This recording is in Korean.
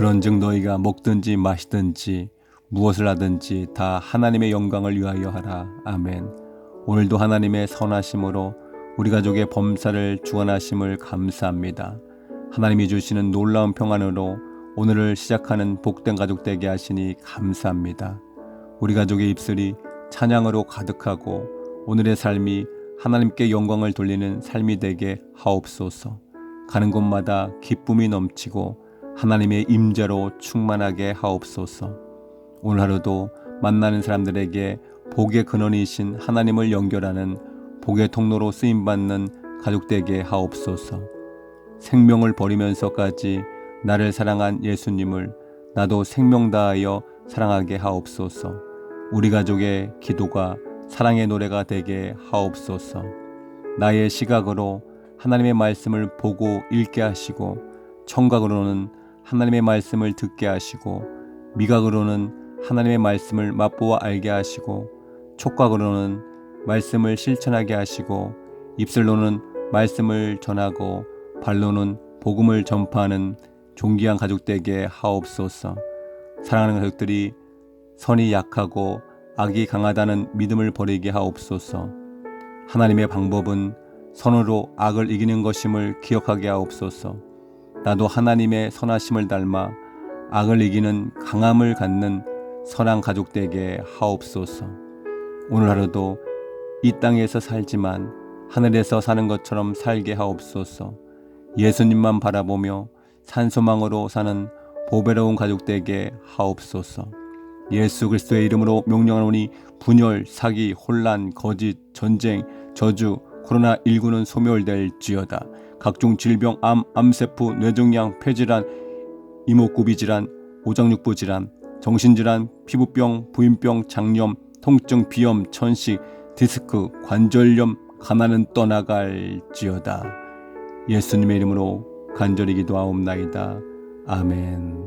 그런즉 너희가 먹든지 마시든지 무엇을 하든지 다 하나님의 영광을 위하여 하라. 아멘. 오늘도 하나님의 선하심으로 우리 가족의 범사를 주관하심을 감사합니다. 하나님이 주시는 놀라운 평안으로 오늘을 시작하는 복된 가족 되게 하시니 감사합니다. 우리 가족의 입술이 찬양으로 가득하고 오늘의 삶이 하나님께 영광을 돌리는 삶이 되게 하옵소서. 가는 곳마다 기쁨이 넘치고 하나님의 임재로 충만하게 하옵소서. 오늘 하루도 만나는 사람들에게 복의 근원이신 하나님을 연결하는 복의 통로로 쓰임 받는 가족 되게 하옵소서. 생명을 버리면서까지 나를 사랑한 예수님을 나도 생명 다하여 사랑하게 하옵소서. 우리 가족의 기도가 사랑의 노래가 되게 하옵소서. 나의 시각으로 하나님의 말씀을 보고 읽게 하시고 청각으로는 하나님의 말씀을 듣게 하시고 미각으로는 하나님의 말씀을 맛보아 알게 하시고 촉각으로는 말씀을 실천하게 하시고 입술로는 말씀을 전하고 발로는 복음을 전파하는 존귀한 가족 되게 하옵소서. 사랑하는 가족들이 선이 약하고 악이 강하다는 믿음을 버리게 하옵소서. 하나님의 방법은 선으로 악을 이기는 것임을 기억하게 하옵소서. 나도 하나님의 선하심을 닮아 악을 이기는 강함을 갖는 선한 가족 되게 하옵소서. 오늘 하루도 이 땅에서 살지만 하늘에서 사는 것처럼 살게 하옵소서. 예수님만 바라보며 산소망으로 사는 보배로운 가족 되게 하옵소서. 예수 그리스도의 이름으로 명령하노니 분열, 사기, 혼란, 거짓, 전쟁, 저주, 코로나19는 소멸될지어다. 각종 질병, 암, 암세포, 뇌종양, 폐질환, 이목구비 질환, 오장육부 질환, 정신질환, 피부병, 부인병, 장염, 통증, 비염, 천식, 디스크, 관절염, 가난은 떠나갈지어다. 예수님의 이름으로 간절히 기도하옵나이다. 아멘.